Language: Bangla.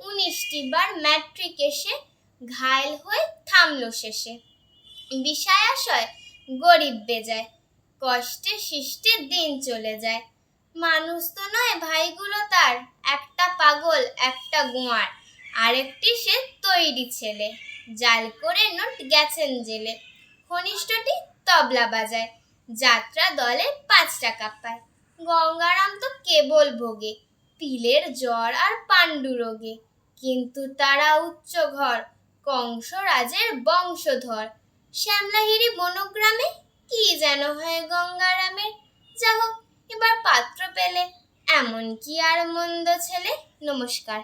উনিশটি বার ম্যাট্রিক এসে ঘায়ল হয়ে থামলো শেষে। বিষয় আশয় গরিব বেজায়, কষ্টে সৃষ্টির দিন চলে যায়। মানুষ তো নয়, ভাইগুলো তার, একটা পাগল, একটা গোয়ার। আরেকটি সে তৈরি ছেলে, জাল করে নোট গেছেন জেলে। ঘনিষ্ঠটি তবলা বাজায়, যাত্রা দলে পাঁচ টাকা পায় গঙ্গারাম তো কেবল ভোগে, তিলের জ্বর আর পাণ্ডু রোগে কিন্তু তারা উচ্চ ঘর, কংসরাজের বংশধর। শ্যামলাহিরি বনগ্রামে কি যেন হয় গঙ্গারামের? যা হোক এবার পাত্র পেলে। এমন কি আর মন্দ ছেলে, নমস্কার।